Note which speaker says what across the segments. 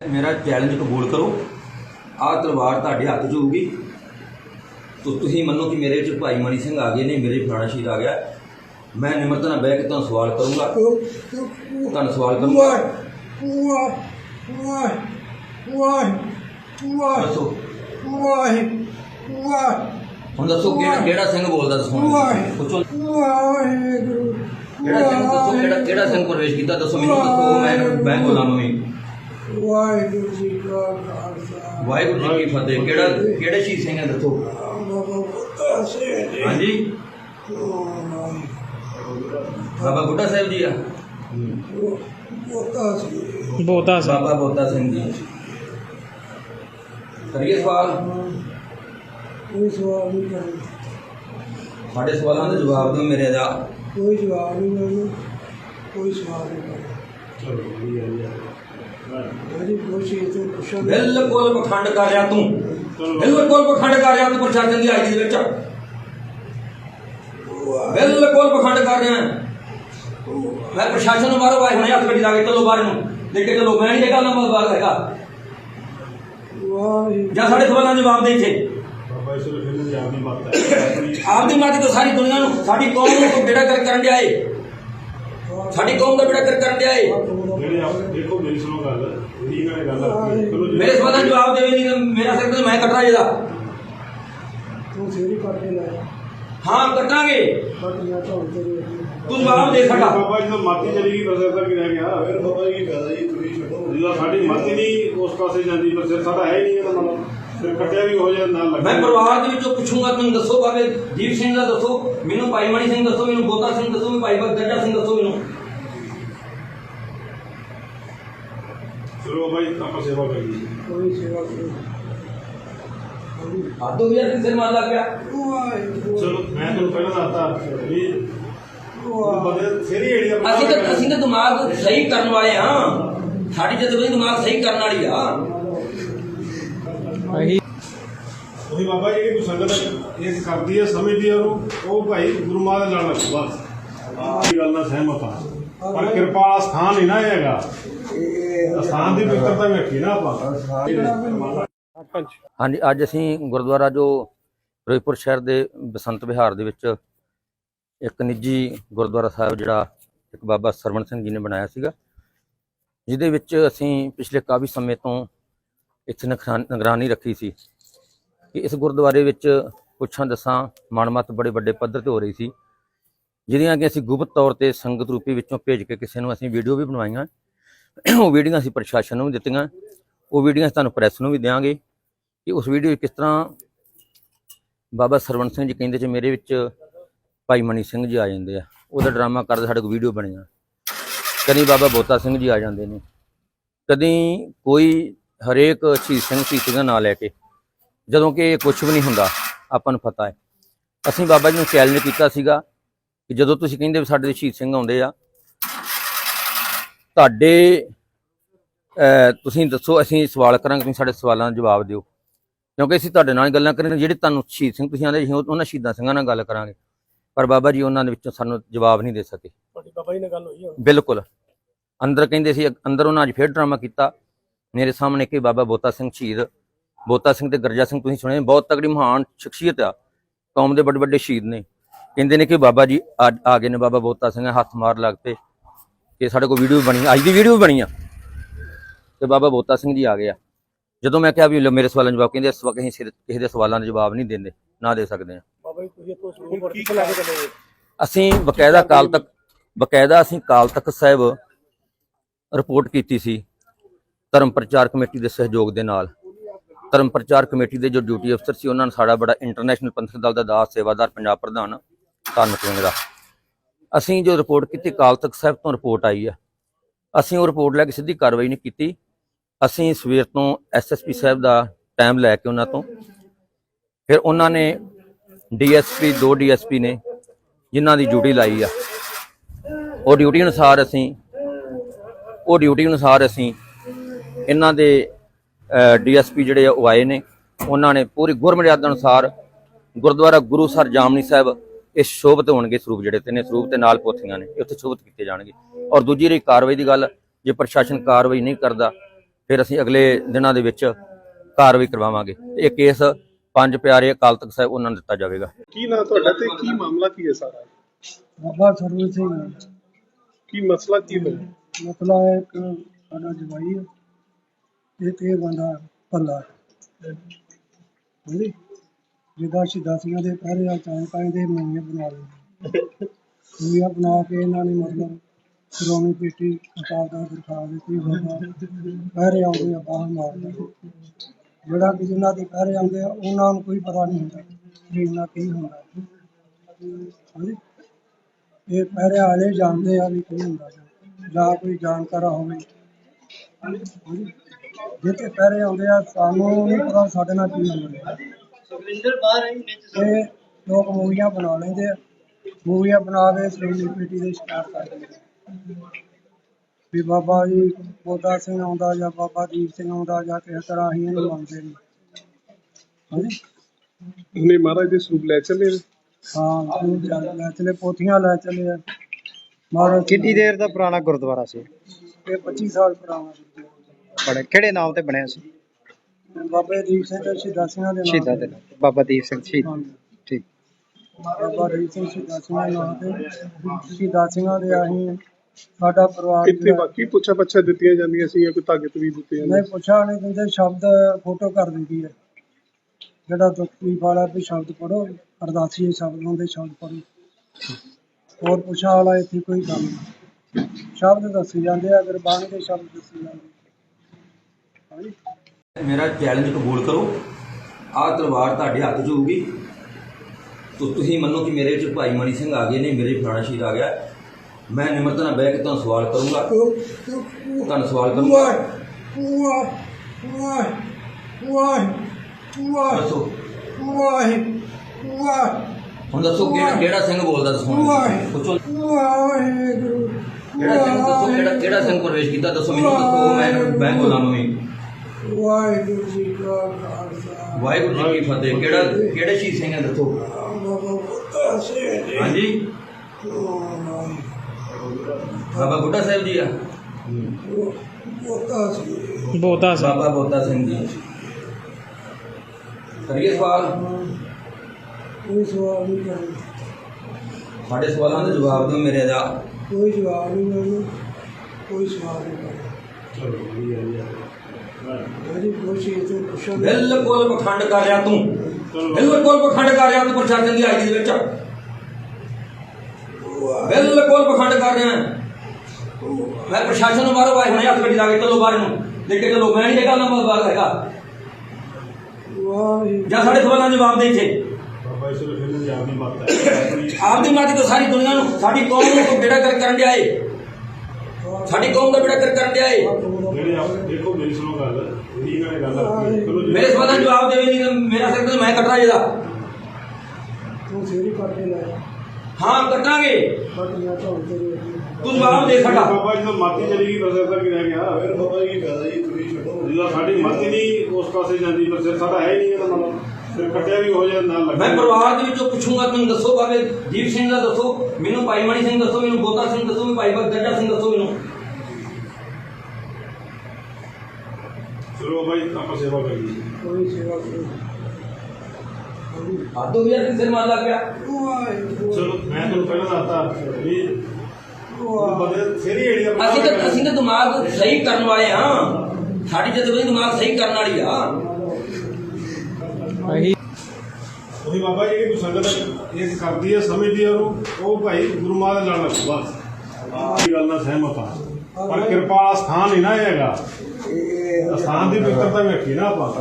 Speaker 1: ਮੇਰਾ ਚੈਲੰਜ ਕਬੂਲ ਕਰੋ। ਆਹ ਤਲਵਾਰ ਤੁਹਾਡੇ ਹੱਥ 'ਚ ਹੋਊਗੀ। ਤੋ ਤੁਸੀਂ ਮੰਨੋ ਕਿ ਮੇਰੇ 'ਚ ਭਾਈ ਮਨੀ ਸਿੰਘ ਆ ਗਏ ਨੇ, ਮੇਰੇ ਫਲਾਣਾ ਸ਼ਹੀਦ ਆ ਗਿਆ। ਮੈਂ ਨਿਮਰਤਾ ਨਾਲ ਬਹਿ ਕੇ ਤੁਹਾਨੂੰ ਸਵਾਲ ਕਰੂੰਗਾ। ਤੁਹਾਨੂੰ ਸਵਾਲ ਕਰੂੰਗਾ। ਦੱਸੋ। ਹੁਣ ਦੱਸੋ ਕਿਹੜਾ ਕਿਹੜਾ ਸਿੰਘ ਬੋਲਦਾ ਦੱਸੋ ਮੈਨੂੰ। ਪੁੱਛੋ। ਕਿਹੜਾ ਸਿੰਘ? ਦੱਸੋ ਕਿਹੜਾ ਕਿਹੜਾ ਸਿੰਘ ਪ੍ਰਵੇਸ਼ ਕੀਤਾ? ਦੱਸੋ ਮੈਨੂੰ, ਦੱਸੋ। ਮੈਂ ਮੈਂ ਬੋਲਾਂ ਮੈਂ
Speaker 2: ਵਾਹਿਗੁਰੂ ਜੀ ਕਾ ਖਾਲਸਾ।
Speaker 1: ਵਾਹਿਗੁਰੂ ਜੀ ਕੀ ਫਤਿਹ। ਕਿਹੜਾ ਕਿਹੜੇ ਸ਼ਹੀਦ ਸਿੰਘ ਹੈ ਦੱਸੋ?
Speaker 2: ਬਾਬਾ ਬੁੱਢਾ ਸਿੰਘ ਜੀ।
Speaker 1: ਹਾਂਜੀ। ਬਾਬਾ ਬੁੱਢਾ ਸਾਹਿਬ ਜੀ ਆ?
Speaker 2: ਬੁੱਢਾ ਸੀ
Speaker 3: ਬੋਤਾ ਸਾਹਿਬ
Speaker 1: ਬਾਬਾ ਬੋਤਾ ਸਿੰਘ ਜੀ। ਕਰੀਏ ਸਵਾਲ?
Speaker 2: ਕੋਈ ਸਵਾਲ ਨਹੀਂ ਕਰਨਾ।
Speaker 1: ਸਾਡੇ ਸਵਾਲਾਂ ਦੇ ਜਵਾਬ ਦਿਓ ਮੇਰੇ ਦਾ।
Speaker 2: ਕੋਈ ਜਵਾਬ ਨਹੀਂ ਮੈਨੂੰ ਕੋਈ ਸਵਾਲ ਨਹੀਂ ਤੋਂ ਪੁੱਛਣ
Speaker 1: ਬਿਲਕੁਲ ਪਖੰਡ ਕਰ ਰਿਹਾ ਤੂੰ। ਬਿਲਕੁਲ ਪਖੰਡ ਕਰ ਰਿਹਾ ਤੂੰ ਪ੍ਰਸ਼ਾਸਨ ਦੀ ਆਈ ਦੇ ਵਿੱਚ। ਬਿਲਕੁਲ ਪਖੰਡ ਕਰ ਰਿਹਾ। ਮੈਂ ਪ੍ਰਸ਼ਾਸਨ ਨੂੰ ਬਾਹਰੋਂ ਆਏ ਹੁਣੇ ਹੱਥ ਗੱਡੀ ਲਾ ਕੇ ਚਲੋ ਬਾਹਰ ਨੂੰ। ਦੇਖ ਕੇ ਚਲੋ ਮੈਂ ਨਹੀਂ ਇਹ ਗੱਲ ਨਾ ਬਾਹਰ ਹੈਗਾ। ਜਾਂ ਸਾਡੇ ਸਵਾਲਾਂ ਦੇ ਜਵਾਬ ਦੇ ਇੱਥੇ।
Speaker 4: ਪੰਜਾਬ ਦੀ
Speaker 1: ਮਾਤੀ ਤੋਂ ਸਾਰੀ ਦੁਨੀਆ ਨੂੰ ਸਾਡੀ ਕੌਮ ਨੂੰ ਬੇੜਾ ਕਰ ਕਰਨ ਡਿਆ ਏ। ਸਾਡੀ ਕੌਮ ਦਾ ਬੇੜਾ ਕਰ ਕਰਨ ਡਿਆ ਏ।
Speaker 4: ਜਿਹੜੇ ਆਪ ਦੇਖੋ ਮੇਰੀ ਸੁਣੋ ਗੱਲ। ਠੀਕ ਹੈ ਗੱਲ ਆਪਣੀ। ਚਲੋ ਜੇ-
Speaker 1: ਮੇਰੇ ਸਵਾਲਾਂ ਦੇ ਜਵਾਬ ਦੇਵੇ ਨਹੀਂ ਤਾਂ ਮੇਰਾ ਸਿਰ ਤੇ ਮੈਂ ਕੱਟਣਾ ਇਹਦਾ।
Speaker 2: ਤੂੰ ਸੇਰੀ ਕਰਕੇ ਲੈ।
Speaker 1: ਹਾਂ ਕੱਟਾਂਗੇ।
Speaker 2: ਬਟ ਮੈਂ ਤਾਂ ਹੁਣ ਤੇਰੇ
Speaker 1: ਤੂੰ ਜਵਾਬ ਦੇ ਸਾਡਾ।
Speaker 4: ਬਾਬਾ ਜੀ ਤੋਂ ਮਾਤੀ ਚਲੀ ਗਈ ਬਸ ਤੱਕ ਰਹਿ ਗਿਆ? ਫਿਰ ਬਾਬਾ ਜੀ ਕੀ ਫਾਇਦਾ ਜੀ? ਤੁਸੀਂ ਛੱਡੋ। ਜਦੋਂ ਸਾਡੀ ਮਾਤੀ ਨਹੀਂ ਉਸ ਪਾਸੇ ਜਾਂਦੀ ਪਰ ਸਿਰ ਸਾਡਾ ਹੈ ਹੀ ਨਹੀਂ ਇਹਦਾ ਮਤਲਬ। ਫਿਰ ਕੱਟਿਆ ਵੀ ਹੋ ਜਾਏ ਨਾਲ
Speaker 1: ਮੈਂ ਪਰਿਵਾਰ ਦੇ ਵਿੱਚੋਂ ਪੁੱਛੂੰਗਾ ਤੁਹਾਨੂੰ ਦੱਸੋ ਬਾਬੇ ਦੀਪ ਸਿੰਘ ਦਾ ਦੱਸੋ ਮੈਨੂੰ ਭਾਈ ਮਣੀ ਸਿੰਘ ਦੱਸੋ ਮੈਨੂੰ ਬੋਤਾ ਸਿੰਘ ਦੱਸੋ ਮੈਨੂੰ ਭਾਈ ਬਗਦੜਾ ਸਿੰਘ ਦੱਸੋ ਮੈਨੂੰ।
Speaker 4: ਚਲੋ ਬਾਬਾ ਜੀ ਆਪਾਂ ਸੇਵਾ ਕਰੀਏ।
Speaker 2: ਕੋਈ ਸੇਵਾ ਕਰੋ
Speaker 1: ਆਦੋ ਵੀ ਯਾਰ ਸਿਰ ਮਾਰ ਲੱਗ ਗਿਆ
Speaker 2: ਵਾਹਿਗੁਰੂ।
Speaker 4: ਚਲੋ ਮੈਂ ਤੁਹਾਨੂੰ ਪਹਿਲਾਂ ਦੱਸਤਾ ਵੀ ਉਹ ਬੰਦੇ ਫਿਰ ਹੀ ਏੜੀਆਂ
Speaker 1: ਅਸੀਂ ਤਾਂ ਅਸੀਂ ਤਾਂ ਦਿਮਾਗ ਸਹੀ ਕਰਨ ਵਾਲੇ ਹਾਂ ਸਾਡੀ ਜਦ ਦਿਮਾਗ ਸਹੀ ਕਰਨ ਵਾਲੀ ਆ।
Speaker 3: ਅਹੀ
Speaker 4: ਉਹੀ ਬਾਬਾ ਜੀ ਕੋਈ ਸੰਗਤ ਇਹ ਕਰਦੀ ਹੈ ਸਮਝਦੀ ਹੈ ਉਹ ਭਾਈ ਗੁਰੂ ਮਹਾਰਾਜ ਨਾਲ ਬਸ। ਇਹ ਗੱਲ ਨਾਲ ਸਹਿਮਤ ਪਰ ਕਿਰਪਾ ਵਾਲਾ ਸਥਾਨ ਨਹੀਂ ਨਾ ਇਹ ਹੈਗਾ। ਸਥਾਨ ਦੀ ਪਵਿੱਤਰਤਾ ਵੀ ਰੱਖੀ ਨਾ ਆਪਾਂ।
Speaker 1: ਹਾਂਜੀ ਅੱਜ ਅਸੀਂ ਗੁਰਦੁਆਰਾ ਜੋ ਫਿਰੋਜ਼ਪੁਰ ਸ਼ਹਿਰ ਦੇ ਬਸੰਤ ਵਿਹਾਰ ਦੇ ਵਿੱਚ ਇੱਕ ਨਿੱਜੀ ਗੁਰਦੁਆਰਾ ਸਾਹਿਬ ਜਿਹੜਾ ਇੱਕ ਬਾਬਾ ਸਰਵਣ ਸਿੰਘ ਜੀ ਨੇ ਬਣਾਇਆ ਸੀਗਾ ਜਿਹਦੇ ਵਿੱਚ ਅਸੀਂ ਪਿਛਲੇ ਕਾਫੀ ਸਮੇਂ ਤੋਂ ਇੱਥੇ ਨਿਗਰਾਨੀ ਰੱਖੀ ਸੀ ਕਿ ਇਸ ਗੁਰਦੁਆਰੇ ਵਿੱਚ ਪੁੱਛਾਂ ਦਸਾਂ ਮਨਮਤ ਬੜੇ ਵੱਡੇ ਪੱਧਰ ਤੇ ਹੋ ਰਹੀ ਸੀ। ਜਿਹੜੀਆਂ ਕਿ ਅਸੀਂ ਗੁਪਤ ਤੌਰ ਤੇ ਸੰਗਤ ਰੂਪੀ ਵਿੱਚੋਂ ਭੇਜ ਕੇ ਕਿਸੇ ਨੂੰ ਅਸੀਂ ਵੀਡੀਓ ਵੀ ਬਣਵਾਈਆਂ। ਉਹ ਵੀਡੀਓ ਅਸੀਂ ਪ੍ਰਸ਼ਾਸਨ ਨੂੰ ਵੀ ਦਿੱਤੀਆਂ। ਉਹ ਵੀਡੀਓ ਤੁਹਾਨੂੰ ਪ੍ਰੈਸ ਨੂੰ ਵੀ ਦਿਆਂਗੇ ਕਿ ਉਸ ਵੀਡੀਓ ਵਿੱਚ ਕਿਸ ਤਰ੍ਹਾਂ ਬਾਬਾ ਸਰਵਣ ਸਿੰਘ ਜੀ ਕਹਿੰਦੇ ਚ ਮੇਰੇ ਵਿੱਚ ਭਾਈ ਮਨੀ ਸਿੰਘ ਜੀ ਆ ਜਾਂਦੇ ਆ। ਉਹਦਾ ਡਰਾਮਾ ਕਰਦੇ ਸਾਡੇ ਕੋਲ ਵੀਡੀਓ ਬਣੀਆਂ। ਕਦੀ ਬਾਬਾ ਬੋਤਾ ਸਿੰਘ ਜੀ ਆ ਜਾਂਦੇ ਨੇ। ਕਦੀ ਕੋਈ ਹਰੇਕ ਸ਼ਹੀਦ ਸਿੰਘ ਸ਼ਹੀਦ ਦਾ ਨਾਂ ਲੈ ਕੇ। ਜਦੋਂ ਕਿ ਇਹ ਕੁਝ ਵੀ ਨਹੀਂ ਹੁੰਦਾ, ਆਪਾਂ ਨੂੰ ਪਤਾ ਹੈ। ਅਸੀਂ ਬਾਬਾ ਜੀ ਨੂੰ ਚੈਲੰਜ ਕੀਤਾ ਸੀਗਾ। ਕਿ ਜਦੋਂ ਤੁਸੀਂ ਕਹਿੰਦੇ ਵੀ ਸਾਡੇ ਸ਼ਹੀਦ ਸਿੰਘ ਆਉਂਦੇ ਆ ਤੁਹਾਡੇ ਤੁਸੀਂ ਦੱਸੋ ਅਸੀਂ ਸਵਾਲ ਕਰਾਂਗੇ ਤੁਸੀਂ ਸਾਡੇ ਸਵਾਲਾਂ ਦਾ ਜਵਾਬ ਦਿਓ। ਕਿਉਂਕਿ ਅਸੀਂ ਤੁਹਾਡੇ ਨਾਲ ਗੱਲਾਂ ਕਰਾਂਗੇ ਜਿਹੜੇ ਤੁਹਾਨੂੰ ਸ਼ਹੀਦ ਸਿੰਘ ਤੁਸੀਂ ਆਂਦੇ ਉਹਨਾਂ ਸ਼ਹੀਦਾਂ ਸਿੰਘਾਂ ਨਾਲ ਗੱਲ ਕਰਾਂਗੇ। ਪਰ ਬਾਬਾ ਜੀ ਉਹਨਾਂ ਦੇ ਵਿੱਚੋਂ ਸਾਨੂੰ ਜਵਾਬ ਨਹੀਂ ਦੇ ਸਕੇ।
Speaker 2: ਤੁਹਾਡੀ ਬਾਬਾ ਜੀ ਨਾਲ ਗੱਲ ਹੋਈ ਹੁਣ।
Speaker 1: ਬਿਲਕੁਲ। ਅੰਦਰ ਕਹਿੰਦੇ ਸੀ ਅੰਦਰ ਉਹਨਾਂ ਅੱਜ ਫੇਰ ਡਰਾਮਾ ਕੀਤਾ। ਮੇਰੇ ਸਾਹਮਣੇ ਕਿ ਬਾਬਾ ਬੋਤਾ ਸਿੰਘ ਸ਼ਹੀਦ। ਬੋਤਾ ਸਿੰਘ ਤੇ ਗਰਜਾ ਸਿੰਘ ਤੁਸੀਂ ਸੁਣਿਆ ਬਹੁਤ ਤਗੜੀ ਮਹਾਨ ਸ਼ਖਸੀਅਤ ਆ। ਕੌਮ ਦੇ ਵੱਡੇ ਵੱਡੇ ਸ਼ਹੀਦ ਨੇ। ਕਹਿੰਦੇ ਨੇ ਕਿ ਬਾਬਾ ਜੀ ਆ ਗਏ ਨੇ ਬਾਬਾ ਬੋਤਾ ਸਿੰਘ ਹੱਥ ਮਾਰ ਲੱਗ ਪਏ ਕਿ ਸਾਡੇ ਕੋਲ ਵੀਡੀਓ ਬਣੀ ਅੱਜ ਦੀ ਵੀਡੀਓ ਵੀ ਬਣੀ ਆ। ਤੇ ਬਾਬਾ ਬੋਤਾ ਸਿੰਘ ਜੀ ਆ ਗਏ ਆ। ਜਦੋਂ ਮੈਂ ਕਿਹਾ ਵੀ ਮੇਰੇ ਸਵਾਲਾਂ ਦੇ ਜਵਾਬ ਕਹਿੰਦੇ ਇਸ ਵਕਤ ਅਸੀਂ ਸਿਰ- ਕਿਸੇ ਦੇ ਸਵਾਲਾਂ ਦੇ ਜਵਾਬ ਨਹੀਂ ਦਿੰਦੇ ਨਾ ਦੇ ਸਕਦੇ ਆ।
Speaker 2: ਬਾਬਾ ਜੀ ਤੁਸੀਂ ਇੱਥੋਂ ਸੁਪਰੀਮ ਕੋਰਟ ਕਿੱਥੇ ਲੈ ਕੇ ਚੱਲੇ? ਹੋ?
Speaker 1: ਅਸੀਂ ਬਕਾਇਦਾ ਕਾਲ ਤੱਕ ਬਕਾਇਦਾ ਅਸੀਂ ਕਾਲ ਤੱਕ ਸਾਹਿਬ ਰਿਪੋਰਟ ਕੀਤੀ ਸੀ ਧਰਮ ਪ੍ਰਚਾਰ ਕਮੇਟੀ ਦੇ ਸਹਿਯੋਗ ਦੇ ਨਾਲ। ਧਰਮ ਪ੍ਰਚਾਰ ਕਮੇਟੀ ਦੇ ਜੋ ਡਿਊਟੀ ਅਫਸਰ ਸੀ ਉਹਨਾਂ ਨੇ ਸਾਡਾ ਬੜਾ ਇੰਟਰਨੈਸ਼ਨਲ ਪੰਥਕ ਦਲ ਦਾ ਦਾਸ ਸੇਵਾਦਾਰ ਪੰਜਾਬ ਪ੍ਰਧਾਨ ਧੰਨ ਸਿੰਘ ਦਾ। ਅਸੀਂ ਜੋ ਰਿਪੋਰਟ ਕੀਤੀ ਕਾਲ ਤਖ਼ਤ ਸਾਹਿਬ ਤੋਂ ਰਿਪੋਰਟ ਆਈ ਆ। ਅਸੀਂ ਉਹ ਰਿਪੋਰਟ ਲੈ ਕੇ ਸਿੱਧੀ ਕਾਰਵਾਈ ਨਹੀਂ ਕੀਤੀ। ਅਸੀਂ ਸਵੇਰ ਤੋਂ ਐਸਐਸਪੀ ਸਾਹਿਬ ਦਾ ਟਾਈਮ ਲੈ ਕੇ ਉਹਨਾਂ ਤੋਂ। ਫਿਰ ਉਹਨਾਂ ਨੇ ਡੀਐਸਪੀ ਦੋ ਡੀਐਸਪੀ ਨੇ ਜਿਨ੍ਹਾਂ ਦੀ ਡਿਊਟੀ ਲਾਈ ਆ। ਉਹ ਡਿਊਟੀ ਅਨੁਸਾਰ ਅਸੀਂ, ਉਹ ਡਿਊਟੀ ਅਨੁਸਾਰ ਅਸੀਂ ਇਹਨਾਂ ਦੇ ਡੀਐਸਪੀ ਜਿਹੜੇ ਆ ਉਹ ਆਏ ਨੇ। ਉਹਨਾਂ ਨੇ ਪੂਰੀ ਗੁਰਮਰਿਆਦਾ ਅਨੁਸਾਰ ਗੁਰਦੁਆਰਾ ਗੁਰੂ ਸਰ ਜਾਮਨੀ ਸਾਹਿਬ ਇਹ ਸ਼ੋਭਤ ਹੋਣਗੇ ਸਰੂਪ ਜਿਹੜੇ ਤੇ ਨੇ ਸਰੂਪ ਤੇ ਨਾਲ ਪੋਥੀਆਂ ਨੇ ਇਹ ਉੱਥੇ ਸ਼ੋਭਤ ਕੀਤੇ ਜਾਣਗੇ। ਔਰ ਦੂਜੀ ਰਹੀ ਕਾਰਵਾਈ ਦੀ ਗੱਲ ਜੇ ਪ੍ਰਸ਼ਾਸਨ ਕਾਰਵਾਈ ਨਹੀਂ ਕਰਦਾ ਫਿਰ ਅਸੀਂ ਅਗਲੇ ਦਿਨਾਂ ਦੇ ਵਿੱਚ ਕਾਰਵਾਈ ਕਰਵਾਵਾਂਗੇ। ਇਹ ਕੇਸ ਪੰਜ ਪਿਆਰੇ ਅਕਾਲ ਤਖਤ ਸਾਹਿਬ ਉਹਨਾਂ ਨੂੰ ਦਿੱਤਾ ਜਾਵੇਗਾ।
Speaker 3: ਕੀ ਨਾਂ ਤੁਹਾਡਾ ਤੇ ਕੀ ਮਾਮਲਾ ਕੀ ਹੈ ਸਾਰਾ?
Speaker 2: ਬਾਬਾ ਸਰਵਨ ਸਿੰਘ
Speaker 3: ਕੀ ਮਸਲਾ ਕੀ ਹੋਇਆ?
Speaker 2: ਮਸਲਾ ਹੈ ਇੱਕ ਸਾਡਾ ਜਵਾਈ ਹੈ ਇਹ ਬੰਦਾ ਭੱਲਾ ਹਾਂਜੀ। ਜਿਹਦਾ ਸ਼ਹੀਦਾਂ ਦੇ ਪਹਿਰੇ ਆ ਚਾਂ ਕਾਇਦੇ ਮੂਵੀਆਂ ਬਣਾ ਲਈ ਮੂਵੀਆਂ ਬਣਾ ਕੇ ਇਹਨਾਂ ਨੇ ਮਤਲਬ ਸ਼੍ਰੋਮਣੀ ਪੇਟੀ ਸਰਕਾਰ ਦਾ ਦਰਖਾਸਤ ਦਿੱਤੀ ਬਾਬਾ ਪਹਿਰੇ ਆਉਂਦੇ ਆ ਬਾਹਰ ਮਾਰਦਾ। ਜਿਹੜਾ ਕਿ ਜਿਨ੍ਹਾਂ ਦੇ ਪਹਿਰੇ ਆਉਂਦੇ ਆ, ਉਹਨਾਂ ਨੂੰ ਕੋਈ ਪਤਾ ਨਹੀਂ ਹੁੰਦਾ ਵੀ ਇਹਨਾਂ ਕੀ ਹੁੰਦਾ। ਇਹ ਪਹਿਰੇ ਵਾਲੇ ਜਾਣਦੇ ਆ ਵੀ ਕੀ ਹੁੰਦਾ ਜਾਂ- ਕੋਈ ਜਾਣਕਾਰਾ ਹੋਵੇ। ਜਿੱਥੇ ਪਹਿਰੇ ਆਉਂਦੇ ਆ, ਸਾਨੂੰ ਨਹੀਂ ਪਤਾ ਸਾਡੇ ਨਾਲ ਕੀ ਇਹ ਲੋਕ ਮੂਵੀਆਂ ਬਣਾ ਲੈਂਦੇ ਆ। ਮੂਵੀਆਂ ਬਣਾ ਕੇ ਸੈਲੀਬ੍ਰਿਟੀ ਦੇ ਸ਼ਿਕਾਰ ਕਰ ਦਿੰਦੇ ਆ। ਵੀ ਬਾਬਾ ਜੀ ਬੋਦਾ ਸਿੰਘ ਆਉਂਦਾ ਜਾਂ ਬਾਬਾ ਦੀਪ ਸਿੰਘ ਆਉਂਦਾ ਜਾਂ ਕਿਸੇ ਤਰ੍ਹਾਂ ਹੀ ਇਹਨੂੰ ਮੰਨਦੇ ਨੇ। ਹਾਂਜੀ?
Speaker 3: ਉਹਨੇ ਮਹਾਰਾਜ ਦੇ ਸਰੂਪ ਲੈ ਚੱਲੇ ਨੇ।
Speaker 2: ਹਾਂ ਤੂੰ ਚੱਲ ਲੈ ਚਲੇ ਪੋਥੀਆਂ ਲੈ ਚਲੇ ਆ। ਮਹਾਰਾਜ
Speaker 5: ਕਿੰਨੀ ਦੇਰ ਦਾ ਪੁਰਾਣਾ ਗੁਰਦੁਆਰਾ ਸੀ?
Speaker 2: ਇਹ 25 ਸਾਲ ਪੁਰਾਣਾ
Speaker 5: ਬੜੇ ਕਿਹੜੇ ਨਾਮ ਤੇ ਬਣਿਆ ਸੀ?
Speaker 2: ਬਾਬੇ ਦੀਪ ਸਿੰਘ ਤੇ ਸ਼ਹੀਦਾਂ ਸਿੰਘਾਂ ਦੇ ਨਾਮ
Speaker 5: ਸ਼ਹੀਦਾਂ ਦੇ ਨਾਮ ਤੇ। ਬਾਬਾ ਦੀਪ ਸਿੰਘ ਸ਼ਹੀਦ।
Speaker 2: ਹਾਂਜੀ।
Speaker 5: ਠੀਕ।
Speaker 2: ਬਾਬਾ ਦੀਪ ਸਿੰਘ ਸ਼ਹੀਦਾਂ ਸਿੰਘਾਂ ਦੇ ਨਾਮ ਤੇ ਸ਼ਹੀਦਾਂ ਸਿੰਘਾਂ ਦੇ ਅਸੀਂ ਸਾਡਾ ਪਰਿਵਾਰ
Speaker 3: ਇੱਥੇ
Speaker 2: ਜਿਹੜਾ-
Speaker 3: ਬਾਕੀ ਪੁੱਛਾ ਪੱਛਾ ਦਿੱਤੀਆਂ ਜਾਂਦੀਆਂ ਸੀ ਜਾਂ ਕੋਈ ਤਾਕਤ ਵੀ ਦਿੱਤੇ ਜਾਂਦੇ
Speaker 2: ਨਹੀਂ ਪੁੱਛਿਆ ਨਹੀਂ ਦਿੰਦੇ ਸ਼ਬਦ ਫੋਟੋ ਕਰ ਦਿੰਦੀ ਹੈ। ਜਿਹੜਾ ਦੁੱਖ ਤਕਲੀਫ ਵਾਲਾ ਵੀ ਸ਼ਬਦ ਪੜੋ ਅਰਦਾਸੀ ਸ਼ਬਦ ਹੁੰਦੇ ਸ਼ਬਦ ਪੜੋ ਹੋਰ ਪੁੱਛਾ ਵਾਲਾ ਇੱਥੇ ਕੋਈ ਕੰਮ ਨਹੀਂ। ਸ਼ਬਦ ਦੱਸੇ ਜਾਂਦੇ ਆ ਅਗਰ ਬਾਣੀ ਦੇ ਸ਼ਬਦ ਦੱਸੇ ਜਾਂਦੇ ਹਾਂਜੀ।
Speaker 1: ਮੇਰਾ ਚੈਲੰਜ ਕਬੂਲ ਕਰੋ। ਆਹ ਤਲਵਾਰ ਤੁਹਾਡੇ ਹੱਥ 'ਚ ਹੋਊਗੀ। ਤੋ ਤੁਸੀਂ ਮੰਨੋ ਕਿ ਮੇਰੇ 'ਚ ਭਾਈ ਮਣੀ ਸਿੰਘ ਆ ਗਏ ਨੇ ਮੇਰੇ ਫਲਾਣਾ ਸ਼ਹੀਦ ਆ ਗਿਆ। ਮੈਂ ਨਿਮਰਤਾ ਨਾਲ ਬਹਿ ਕੇ ਤੁਹਾਨੂੰ ਸਵਾਲ ਕਰੂੰਗਾ। ਤੁਹਾਨੂੰ ਸਵਾਲ ਕਰੂੰਗਾ। ਦੱਸੋ। ਹੁਣ ਦੱਸੋ ਕਿਹੜਾ ਕਿਹੜਾ ਸਿੰਘ ਬੋਲਦਾ ਦੱਸੋ। ਪੁੱਛੋ। ਕਿਹੜਾ ਸਿੰਘ ਦੱਸੋ ਕਿਹੜਾ ਕਿਹੜਾ ਸਿੰਘ ਪ੍ਰਵੇਸ਼ ਕੀਤਾ? ਦੱਸੋ ਮੈਨੂੰ ਦੱਸੋ। ਮੈਂ ਮੈਂ ਬੋਲਾਂ ਮੈਂ
Speaker 2: ਵਾਹਿਗੁਰੂ ਜੀ ਕਾ ਖਾਲਸਾ।
Speaker 1: ਵਾਹਿਗੁਰੂ ਜੀ ਕੀ ਫਤਿਹ। ਕਿਹੜਾ ਕਿਹੜੇ ਸ਼ਹੀਦ ਸਿੰਘ ਹੈ ਦੱਸੋ?
Speaker 2: ਬਾਬਾ ਬੁੱਢਾ ਸਿੰਘ
Speaker 1: ਹਾਂਜੀ। ਬਾਬਾ ਬੁੱਢਾ ਸਾਹਿਬ ਜੀ ਆ?
Speaker 2: ਬੁੱਢਾ ਸਿੰਘ
Speaker 5: ਬੋਦਾ
Speaker 1: ਬਾਬਾ ਬੋਤਾ ਸਿੰਘ ਜੀ। ਕਰੀਏ ਸਵਾਲ?
Speaker 2: ਕੋਈ ਸਵਾਲ ਨਹੀਂ ਕਰਨਾ।
Speaker 1: ਸਾਡੇ ਸਵਾਲਾਂ ਦੇ ਜਵਾਬ ਦਿਓ ਮੇਰੇ ਦਾ।
Speaker 2: ਕੋਈ ਜਵਾਬ ਨਹੀਂ ਮੈਨੂੰ ਕੋਈ ਸਵਾਲ ਨਹੀਂ ਕੋਸ਼ਿਸ਼ ਤੋਂ ਪੁੱਛਣ
Speaker 1: ਬਿਲਕੁਲ ਪਖੰਡ ਕਰ ਰਿਹਾ ਤੂੰ। ਬਿਲਕੁਲ ਪਖੰਡ ਕਰ ਰਿਹਾ ਤੂੰ ਪ੍ਰਸ਼ਾਸਨ ਦੀ ਆਈ ਦੇ ਵਿੱਚ। ਬਿਲਕੁਲ ਪਖੰਡ ਕਰ ਰਿਹਾ। ਮੈਂ ਪ੍ਰਸ਼ਾਸਨ ਨੂੰ ਮਾਰੋ ਆਏ ਹੁਣੇ ਹੱਥ ਗੱਡੀ ਲਾ ਕੇ ਚਲੋ ਬਾਹਰ ਨੂੰ। ਲੈ ਕੇ ਚਲੋ ਮੈਂ ਨਹੀਂ ਹੈਗਾ ਨਾ ਬਾਹਰ ਹੈਗਾ। ਜਾਂ ਸਾਡੇ ਸਵਾਲਾਂ ਦੇ ਜਵਾਬ ਦੇ ਇੱਥੇ।
Speaker 4: ਦੀ
Speaker 1: ਆਪਦੀ ਮਾਤੀ ਤੋਂ ਸਾਰੀ ਦੁਨੀਆ ਨੂੰ ਸਾਡੀ ਕੌਮ ਨੂੰ ਬੇੜਾ ਕਰ ਕਰਨ ਦਿਆ ਏ ਸਾਡੀ ਕੌਮ ਦਾ ਬੇੜਾ ਕਰ ਕਰਨ ਦਿਆ ਏ
Speaker 4: ਜਿਹੜੇ ਆਪ ਦੇਖੋ ਮੇਰੀ ਸੁਣੋ ਗੱਲ ਇਹਦੀ ਇਹਨਾਂ ਨੇ ਗੱਲ ਆਖੀ ਚਲੋ ਜੀ।
Speaker 1: ਮੇਰੇ ਸਵਾਲਾਂ ਦੇ ਜਵਾਬ ਦੇਵੇ ਨਹੀਂ ਤਾਂ ਮੇਰਾ ਸਿਰ ਤੇ ਮੈਂ ਕੱਟਣਾ ਇਹਦਾ।
Speaker 2: ਤੂੰ ਸੇਰੀ ਕਰਕੇ ਲੈ
Speaker 1: ਹਾਂ ਕੱਟਾਂਗੇ।
Speaker 2: ਬਟ ਮੈਂ ਤਾਂ
Speaker 1: ਜਵਾਬ ਦੇ ਸਾਡਾ।
Speaker 4: ਬਾਬਾ ਜੀ ਤੋਂ ਮਾਤੀ ਚਲੀ ਗਈ ਬਸ ਅਸਰ ਕੀ ਰਹਿ ਗਿਆ? ਫਿਰ ਬਾਬਾ ਜੀ ਕੀ ਫਾਇਦਾ ਜੀ ਤੁਸੀਂ ਛੱਡੋ। ਜਦੋਂ ਸਾਡੀ ਮਾਤੀ ਨਹੀਂ ਉਸ ਪਾਸੇ ਜਾਂਦੀ ਪਰ ਸਿਰ ਸਾਡਾ ਹੈ ਹੀ ਨਹੀਂ ਇਹਦਾ ਮਤਲਬ। ਫਿਰ ਕੱਟਿਆ ਵੀ ਹੋ ਜਾਏ ਨਾਲ ਲੱਗ
Speaker 1: ਮੈਂ ਪਰਿਵਾਰ ਦੇ ਵਿੱਚੋਂ ਪੁੱਛੂੰਗਾ ਤੁਹਾਨੂੰ ਦੱਸੋ ਬਾਬੇ ਦੀਪ ਸਿੰਘ ਦਾ ਦੱਸੋ ਮੈਨੂੰ ਭਾਈ ਮਣੀ ਸਿੰਘ ਦੱਸੋ ਮੈਨੂੰ ਬੋਤਾ ਸਿੰਘ ਦੱਸੋ ਮੈਨੂੰ ਭਾਈ ਬਗਦੜਾ ਸਿੰਘ ਦੱਸੋ ਮੈਨੂੰ।
Speaker 4: ਚਲੋ ਬਾਬਾ ਜੀ ਆਪਾਂ ਸੇਵਾ ਕਰੀਏ
Speaker 2: ਕੋਈ ਸੇਵਾ ਕਰੋ।
Speaker 1: ਆਦੋ ਵੀ ਯਾਰ ਸਿਰ ਮਾਰ ਲੱਗ ਗਿਆ।
Speaker 2: ਵਾਹਿਗੁਰੂ।
Speaker 4: ਚਲੋ ਮੈਂ ਤੁਹਾਨੂੰ ਪਹਿਲਾਂ ਦੱਸਤਾ ਵੀ ਬਦਲ ਫੇਰ ਹੀ ਏਰੀਆ
Speaker 1: ਅਸੀਂ ਤਾਂ ਅਸੀਂ ਤਾਂ ਦਿਮਾਗ ਸਹੀ ਕਰਨ ਵਾਲੇ ਹਾਂ। ਸਾਡੀ ਜਦੋਂ ਦਿਮਾਗ ਸਹੀ ਕਰਨ ਵਾਲੀ ਆ।
Speaker 4: ਉਹੀ ਬਾਬਾ ਜੀ ਜਿਹੜੀ ਸੰਗਤ ਇਹ ਕਰਦੀ ਹੈ ਸਮਝਦੀ ਹੈ ਉਹ ਭਾਈ ਗੁਰੂ ਮਹਾਰਾਜ ਦੇ ਨਾਲ ਬਸ। ਆਹ ਗੱਲ ਨਾਲ ਸਹਿਮਤ ਆ ਪਰ ਕਿਰਪਾ ਵਾਲਾ ਸਥਾਨ ਨਹੀਂ ਨਾ ਇਹ ਹੈਗਾ। ਸਥਾਨ ਦੀ ਪਵਿੱਤਰਤਾ ਵੀ ਰੱਖੀ ਨਾ ਆਪਾਂ।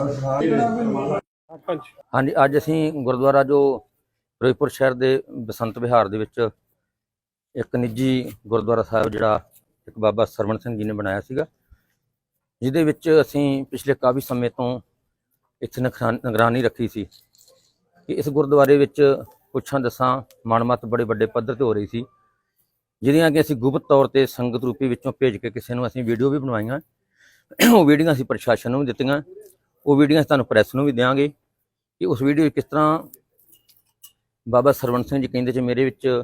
Speaker 3: ਹਾਂਜੀ।
Speaker 1: ਹਾਂਜੀ ਅੱਜ ਅਸੀਂ ਗੁਰਦੁਆਰਾ ਜੋ ਫਿਰੋਜ਼ਪੁਰ ਸ਼ਹਿਰ ਦੇ ਬਸੰਤ ਵਿਹਾਰ ਦੇ ਵਿੱਚ ਇੱਕ ਨਿੱਜੀ ਗੁਰਦੁਆਰਾ ਸਾਹਿਬ ਜਿਹੜਾ ਇੱਕ ਬਾਬਾ ਸਰਵਣ ਸਿੰਘ ਜੀ ਨੇ ਬਣਾਇਆ ਸੀਗਾ ਜਿਹਦੇ ਵਿੱਚ ਅਸੀਂ ਪਿਛਲੇ ਕਾਫੀ ਸਮੇਂ ਤੋਂ ਇੱਥੇ ਨਿਗਰਾਨੀ ਰੱਖੀ ਸੀ ਕਿ ਇਸ ਗੁਰਦੁਆਰੇ ਵਿੱਚ ਪੁੱਛਾਂ ਦੱਸਾਂ ਮਨਮਤ ਬੜੇ ਵੱਡੇ ਪੱਧਰ ਤੇ ਹੋ ਰਹੀ ਸੀ। ਜਿਹਦੀਆਂ ਕਿ ਅਸੀਂ ਗੁਪਤ ਤੌਰ ਤੇ ਸੰਗਤ ਰੂਪੀ ਵਿੱਚੋਂ ਭੇਜ ਕੇ ਕਿਸੇ ਨੂੰ ਅਸੀਂ ਵੀਡੀਓ ਵੀ ਬਣਵਾਈਆਂ। ਉਹ ਵੀਡੀਓ ਅਸੀਂ ਪ੍ਰਸ਼ਾਸਨ ਨੂੰ ਵੀ ਦਿੱਤੀਆਂ। ਉਹ ਵੀਡੀਓ ਅਸੀਂ ਤੁਹਾਨੂੰ ਪ੍ਰੈਸ ਨੂੰ ਵੀ ਦਿਆਂਗੇ ਕਿ ਉਸ ਵੀਡੀਓ ਕਿਸ ਤਰ੍ਹਾਂ ਬਾਬਾ ਸਰਵਣ ਸਿੰਘ ਜੀ ਕਹਿੰਦੇ ਚ ਮੇਰੇ ਵਿੱਚ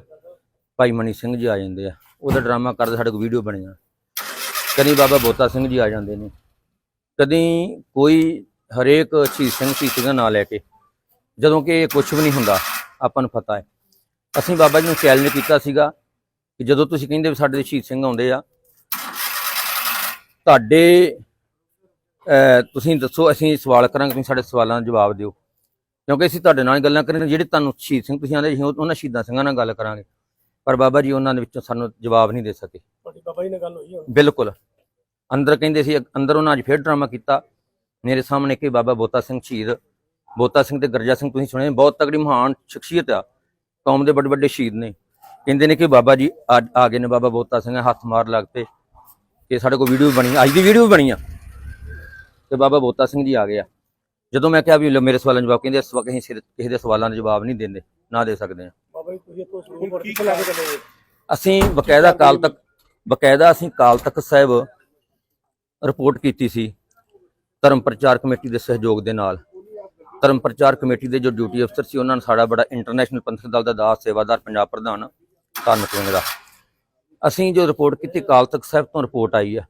Speaker 1: ਭਾਈ ਮਨੀ ਸਿੰਘ ਜੀ ਆ ਜਾਂਦੇ ਆ। ਉਹਦਾ ਡਰਾਮਾ ਕਰਦੇ ਸਾਡੇ ਕੋਲ ਵੀਡੀਓ ਬਣੀਆਂ। ਕਦੀ ਬਾਬਾ ਬੋਤਾ ਸਿੰਘ ਜੀ ਆ ਜਾਂਦੇ ਨੇ। ਕਦੀ ਕੋਈ ਹਰੇਕ ਸ਼ਹੀਦ ਸਿੰਘ ਸ਼ਹੀਦ ਦਾ ਨਾਂ ਲੈ ਕੇ। ਜਦੋਂ ਕਿ ਕੁਝ ਵੀ ਨਹੀਂ ਹੁੰਦਾ, ਆਪਾਂ ਨੂੰ ਪਤਾ ਹੈ। ਅਸੀਂ ਬਾਬਾ ਜੀ ਨੂੰ ਚੈਲੰਜ ਕੀਤਾ ਸੀਗਾ ਕਿ ਜਦੋਂ ਤੁਸੀਂ ਕਹਿੰਦੇ ਵੀ ਸਾਡੇ ਸ਼ਹੀਦ ਸਿੰਘ ਆਉਂਦੇ ਆ ਤੁਹਾਡੇ ਤੁਸੀਂ ਦੱਸੋ ਅਸੀਂ ਸਵਾਲ ਕਰਾਂਗੇ ਤੁਸੀਂ ਸਾਡੇ ਸਵਾਲਾਂ ਦਾ ਜਵਾਬ ਦਿਓ। ਕਿਉਂਕਿ ਅਸੀਂ ਤੁਹਾਡੇ ਨਾਲ ਗੱਲਾਂ ਕਰਾਂਗੇ ਜਿਹੜੇ ਤੁਹਾਨੂੰ ਸ਼ਹੀਦ ਸਿੰਘ ਤੁਸੀਂ ਆਂਦੇ ਉਹਨਾਂ ਸ਼ਹੀਦਾਂ ਸਿੰਘਾਂ ਨਾਲ ਗੱਲ ਕਰਾਂਗੇ। ਪਰ ਬਾਬਾ ਜੀ ਉਹਨਾਂ ਦੇ ਵਿੱਚੋਂ ਸਾਨੂੰ ਜਵਾਬ ਨਹੀਂ ਦੇ ਸਕੇ।
Speaker 2: ਤੁਹਾਡੀ ਬਾਬਾ ਜੀ ਨਾਲ ਗੱਲ ਹੋਈ ਹੁਣ।
Speaker 1: ਬਿਲਕੁਲ। ਅੰਦਰ ਕਹਿੰਦੇ ਸੀ ਅੰਦਰ ਉਹਨਾਂ ਅੱਜ ਫੇਰ ਡਰਾਮਾ ਕੀਤਾ। ਮੇਰੇ ਸਾਹਮਣੇ ਕਿ ਬਾਬਾ ਬੋਤਾ ਸਿੰਘ ਸ਼ਹੀਦ। ਬੋਤਾ ਸਿੰਘ ਤੇ ਗਰਜਾ ਸਿੰਘ ਤੁਸੀਂ ਸੁਣੇ ਬਹੁਤ ਤਗੜੀ ਮਹਾਨ ਸ਼ਖਸੀਅਤ ਆ। ਕੌਮ ਦੇ ਵੱਡੇ ਵੱਡੇ ਸ਼ਹੀਦ ਨੇ। ਕਹਿੰਦੇ ਨੇ ਕਿ ਬਾਬਾ ਜੀ ਅੱਜ ਆ ਗਏ ਨੇ ਬਾਬਾ ਬੋਤਾ ਸਿੰਘ ਹੱਥ ਮਾਰ ਲੱਗ ਪਏ ਕਿ ਸਾਡੇ ਕੋਲ ਵੀਡੀਓ ਬਣੀ ਅੱਜ ਦੀ ਵੀਡੀਓ ਵੀ ਬਣੀ ਆ। ਤੇ ਬਾਬਾ ਬੋਤਾ ਸਿੰਘ ਜੀ ਆ ਗਏ ਆ। ਜਦੋਂ ਮੈਂ ਕਿਹਾ ਵੀ ਮੇਰੇ ਸਵਾਲਾਂ ਦਾ ਜਵਾਬ ਕਹਿੰਦੇ ਇਸ ਵਕਤ ਅਸੀਂ ਕਿਸੇ ਦੇ ਸਵਾਲਾਂ ਦਾ ਜਵਾਬ ਨਹੀਂ ਦਿੰਦੇ ਨਾ ਦੇ ਸਕਦੇ ਆ
Speaker 2: ਬਾਬਾ ਜੀ ਤੁਸੀਂ ਇੱਥੋਂ ਸਰੂਪ ਕਿੱਥੇ ਲੈ ਕੇ ਚੱਲੇ
Speaker 1: ਅਸੀਂ ਬਕਾਇਦਾ ਕਾਲ ਤੱਕ ਬਕਾਇਦਾ ਅਸੀਂ ਕਾਲ ਤਖਤ ਸਾਹਿਬ ਰਿਪੋਰਟ ਕੀਤੀ ਸੀ ਧਰਮ ਪ੍ਰਚਾਰ ਕਮੇਟੀ ਦੇ ਸਹਿਯੋਗ ਦੇ ਨਾਲ। ਧਰਮ ਪ੍ਰਚਾਰ ਕਮੇਟੀ ਦੇ ਜੋ ਡਿਊਟੀ ਅਫਸਰ ਸੀ ਉਹਨਾਂ ਨੇ ਸਾਡਾ ਬੜਾ ਇੰਟਰਨੈਸ਼ਨਲ ਪੰਥਕ ਦਲ ਦਾ ਦਾਸ ਸੇਵਾਦਾਰ ਪੰਜਾਬ ਪ੍ਰਧਾਨ ਧਾਰਮਿਕ ਵਿੰਗ ਦਾ। ਅਸੀਂ ਜੋ ਰਿਪੋਰਟ ਕੀਤੀ ਕਾਲ ਤਖਤ ਸਾਹਿਬ ਤੋਂ ਰਿਪੋਰਟ ਆਈ ਆ।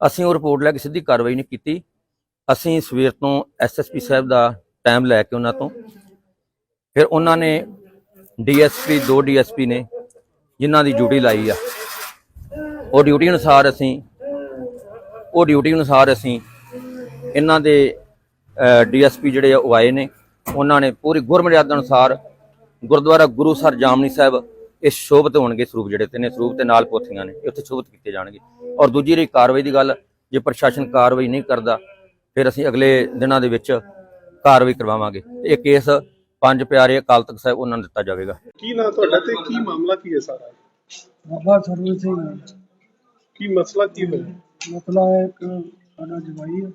Speaker 1: ਅਸੀਂ ਉਹ ਰਿਪੋਰਟ ਲੈ ਕੇ ਸਿੱਧੀ ਕਾਰਵਾਈ ਨਹੀਂ ਕੀਤੀ। ਅਸੀਂ ਸਵੇਰ ਤੋਂ ਐਸਐਸਪੀ ਸਾਹਿਬ ਦਾ ਟਾਈਮ ਲੈ ਕੇ ਉਹਨਾਂ ਤੋਂ। ਫਿਰ ਉਹਨਾਂ ਨੇ ਡੀਐਸਪੀ ਦੋ ਡੀਐਸਪੀ ਨੇ ਜਿਨ੍ਹਾਂ ਦੀ ਡਿਊਟੀ ਲਾਈ ਆ। ਉਹ ਡਿਊਟੀ ਅਨੁਸਾਰ ਅਸੀਂ, ਉਹ ਡਿਊਟੀ ਅਨੁਸਾਰ ਅਸੀਂ ਇਹਨਾਂ ਦੇ ਡੀਐਸਪੀ ਜਿਹੜੇ ਆ ਉਹ ਆਏ ਨੇ। ਉਹਨਾਂ ਨੇ ਪੂਰੀ ਗੁਰਮਰਿਆਦਾ ਅਨੁਸਾਰ ਗੁਰਦੁਆਰਾ ਗੁਰੂ ਸਰ ਜਾਮਨੀ ਸਾਹਿਬ ਇਹ ਸ਼ੋਭਤ ਹੋਣਗੇ ਸਰੂਪ ਜਿਹੜੇ ਤੇ ਨੇ ਸਰੂਪ ਤੇ ਨਾਲ ਪੋਥੀਆਂ ਨੇ ਉੱਥੇ ਸ਼ੋਭਤ ਕੀਤੇ ਜਾਣਗੇ। ਔਰ ਦੂਜੀ ਰਹੀ ਕਾਰਵਾਈ ਦੀ ਗੱਲ ਜੇ ਪ੍ਰਸ਼ਾਸਨ ਕਾਰਵਾਈ ਨਹੀਂ ਕਰਦਾ ਫਿਰ ਅਸੀਂ ਅਗਲੇ ਦਿਨਾਂ ਦੇ ਵਿੱਚ ਕਾਰਵਾਈ ਕਰਵਾਵਾਂਗੇ। ਇਹ ਕੇਸ ਪੰਜ ਪਿਆਰੇ ਅਕਾਲ ਤਖਤ ਸਾਹਿਬ ਉਹਨਾਂ ਨੂੰ ਦਿੱਤਾ ਜਾਵੇਗਾ।
Speaker 3: ਕੀ ਨਾਂ ਤੁਹਾਡਾ ਤੇ ਕੀ ਮਾਮਲਾ ਕੀ ਹੈ ਸਾਰਾ?
Speaker 2: ਬਾਬਾ ਸਰਵਨ ਸਿੰਘ
Speaker 3: ਕੀ ਮਸਲਾ ਕੀ ਹੋਇਆ?
Speaker 2: ਮਸਲਾ ਹੈ ਇੱਕ ਸਾਡਾ ਜਵਾਈ ਹੈ।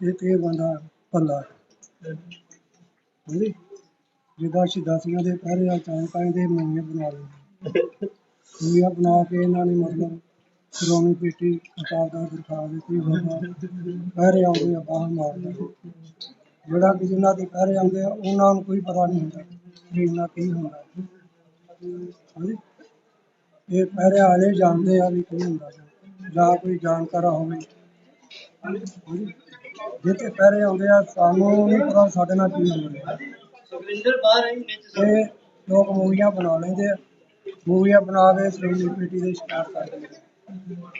Speaker 2: ਇਹ ਤੇ ਬੰਦਾ ਭੱਲਾ ਹਾਂਜੀ। ਜਿਹਦਾ ਸ਼ਹੀਦਾਂ ਦੇ ਪਹਿਰੇ ਆ ਦੇ ਮੂਵੀਆਂ ਬਣਾ ਲਈ ਮੂਵੀਆਂ ਬਣਾ ਕੇ ਇਹਨਾਂ ਨੇ ਮਤਲਬ ਸ਼੍ਰੋਮਣੀ ਪੇਟੀ ਅਕਾਲ ਦਾ ਦਿਖਾ ਦਿੱਤੀ ਬਾਬਾ ਪਹਿਰੇ ਆਉਂਦੇ ਆ ਬਾਹਰ ਮਾਰਦੇ ਜਿਹੜਾ ਕਿ ਜਿਨ੍ਹਾਂ ਦੇ ਪਹਿਰੇ ਆਉਂਦੇ ਆ, ਉਹਨਾਂ ਨੂੰ ਕੋਈ ਪਤਾ ਨਹੀਂ ਹੁੰਦਾ ਵੀ ਇਹਨਾਂ ਕੀ ਹੁੰਦਾ। ਹਾਂਜੀ? ਇਹ ਪਹਿਰੇ ਵਾਲੇ ਜਾਣਦੇ ਆ ਵੀ ਕੀ ਹੁੰਦਾ ਜਾਂ- ਕੋਈ ਜਾਣਕਾਰ ਹੋਵੇ। ਹਾਂਜੀ। ਜਿੱਥੇ ਪਹਿਰੇ ਆਉਂਦੇ ਆ, ਸਾਨੂੰ ਨਹੀਂ ਪਤਾ ਸਾਡੇ ਨਾਲ ਕੀ ਹੋ ਰਿਹਾ ਇਹ ਲੋਕ ਮੂਵੀਆਂ ਬਣਾ ਲੈਂਦੇ ਆ। ਮੂਵੀਆਂ ਬਣਾ ਕੇ ਕਮੇਟੀ ਦੇ ਸ਼ਿਕਾਰ ਕਰ ਦਿੰਦੇ ਆ।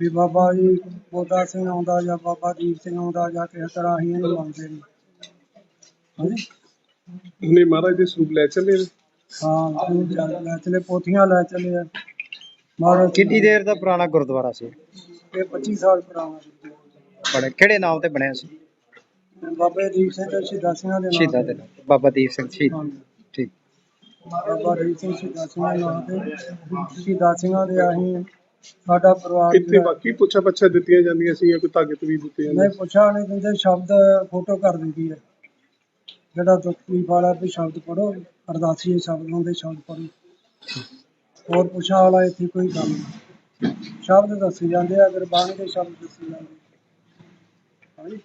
Speaker 2: ਵੀ ਬਾਬਾ ਜੀ ਬੋਦਾ ਸਿੰਘ ਆਉਂਦਾ ਜਾਂ ਬਾਬਾ ਦੀਪ ਸਿੰਘ ਆਉਂਦਾ ਜਾਂ ਕਿਸੇ ਤਰ੍ਹਾਂ ਅਸੀਂ ਇਹਨੂੰ ਮੰਨਦੇ ਨਹੀਂ। ਹਾਂਜੀ?
Speaker 3: ਉਹਨੇ ਮਹਾਰਾਜ ਦੇ ਸਰੂਪ ਲੈ ਚੱਲੇ ਨੇ।
Speaker 2: ਹਾਂ ਲੈ ਚਲੇ ਪੋਥੀਆਂ ਲੈ ਚਲੇ ਆ। ਮਹਾਰਾਜ
Speaker 5: ਕਿੰਨੀ ਦੇਰ ਦਾ ਪੁਰਾਣਾ ਗੁਰਦੁਆਰਾ ਸੀ?
Speaker 2: ਇਹ 25 ਸਾਲ ਪੁਰਾਣਾ ਸੀ।
Speaker 5: ਬੜੇ ਕਿਹੜੇ ਨਾਮ ਤੇ ਬਣਿਆ ਸੀ?
Speaker 2: ਬਾਬੇ ਦੀਪ ਸਿੰਘ ਤੇ ਸ਼ਹੀਦਾਂ ਸਿੰਘਾਂ ਦੇ ਨਾਮ
Speaker 5: ਸ਼ਹੀਦਾਂ ਦੇ ਨਾਮ ਤੇ। ਬਾਬਾ ਦੀਪ ਸਿੰਘ ਸ਼ਹੀਦ।
Speaker 2: ਹਾਂਜੀ।
Speaker 5: ਠੀਕ।
Speaker 2: ਬਾਬਾ ਦੀਪ ਸਿੰਘ ਸ਼ਹੀਦਾਂ ਸਿੰਘਾਂ ਦੇ ਨਾਮ ਤੇ ਸ਼ਹੀਦਾਂ ਸਿੰਘਾਂ ਦੇ ਅਸੀਂ ਸਾਡਾ ਪਰਿਵਾਰ
Speaker 3: ਇੱਥੇ
Speaker 2: ਜਿਹੜਾ-
Speaker 3: ਬਾਕੀ ਪੁੱਛਾ ਪੱਛਾ ਦਿੱਤੀਆਂ ਜਾਂਦੀਆਂ ਸੀ ਜਾਂ ਕੋਈ ਧਾਗੇ ਵੀ ਦਿੱਤੇ ਜਾਂਦੇ
Speaker 2: ਨਹੀਂ ਪੁੱਛਾ ਨਹੀਂ ਦਿੰਦੇ ਸ਼ਬਦ ਫੋਟੋ ਕਰ ਦਿੰਦੀ ਹੈ। ਜਿਹੜਾ ਤਕਲੀਫ ਵਾਲਾ ਵੀ ਸ਼ਬਦ ਪੜੋ ਅਰਦਾਸੀ ਸ਼ਬਦ ਹੁੰਦੇ ਸ਼ਬਦ ਪੜੋ ਹੋਰ ਪੁੱਛਾ ਵਾਲਾ ਇੱਥੇ ਕੋਈ ਕੰਮ ਨਹੀਂ। ਸ਼ਬਦ ਦੱਸੇ ਜਾਂਦੇ ਆ ਗੁਰਬਾਣੀ ਦੇ ਸ਼ਬਦ ਦੱਸੇ ਜਾਂਦੇ ਹਾਂਜੀ।